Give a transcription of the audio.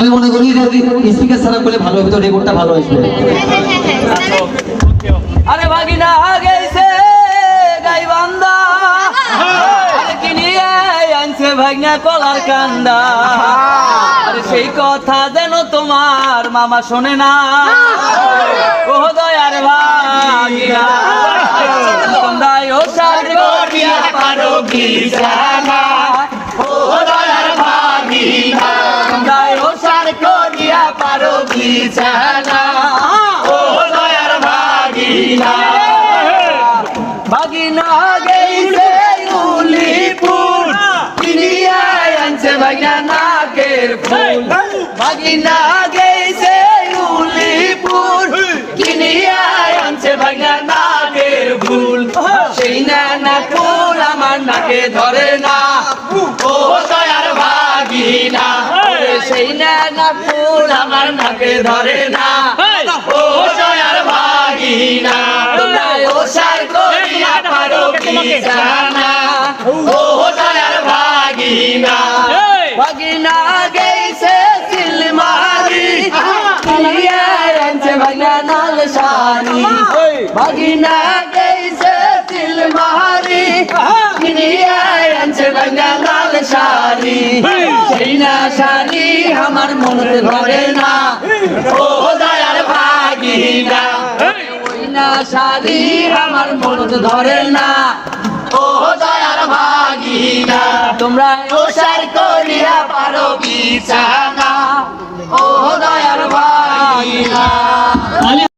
আমি মনে করি যদি স্পিকার ছাড়া করলে ভালো হবে তো রেকর্ডটা ভালো আসবে আরে ভাগিনা গেছে গাইবান্ধা আরে কিনিয়ে আনছে ভাগনা কলার কান্দা। আরে সেই কথা যেন তোমার মামা শোনে না। ও দয়ার ভাগিনা। সন্ধ্যায় ও সার পারো বিছানা ও করিয়া পারো বিছানা ও দয়ার ভাগিনা। ভাগিনা গেছে উলিপুর। কিনিয়া আনছে ভাগিনা নাকের ফুল। ভাগিনা গেছে উলিপুর। কিনিয়া আনছে ভাগিনা নাকের ফুল সেই না না ফুল আমার নাকে ধরে না। ফুল আমার নাকে ধরে না। ও দয়ার ভাগিনা ও সার করিয়া পারো বিছানা ও দয়ার ভাগিনা ভাগিনা গেছে সিলমারি কিলিয়া আনছে ভাগিনা নাল শাড়ি ভাগিনা গেছে সিলমারি কিলিয়া আনছে ভাগিনা নাল শাড়ি সেই না শাড়ি আমার মনে ধরে না। ও দয়ার ভাগিনা না শাড়ি আমার মনে ধরে না। ও দয়ার ভাগিনা তোমরা ওসার করিয়া পারো বিছানা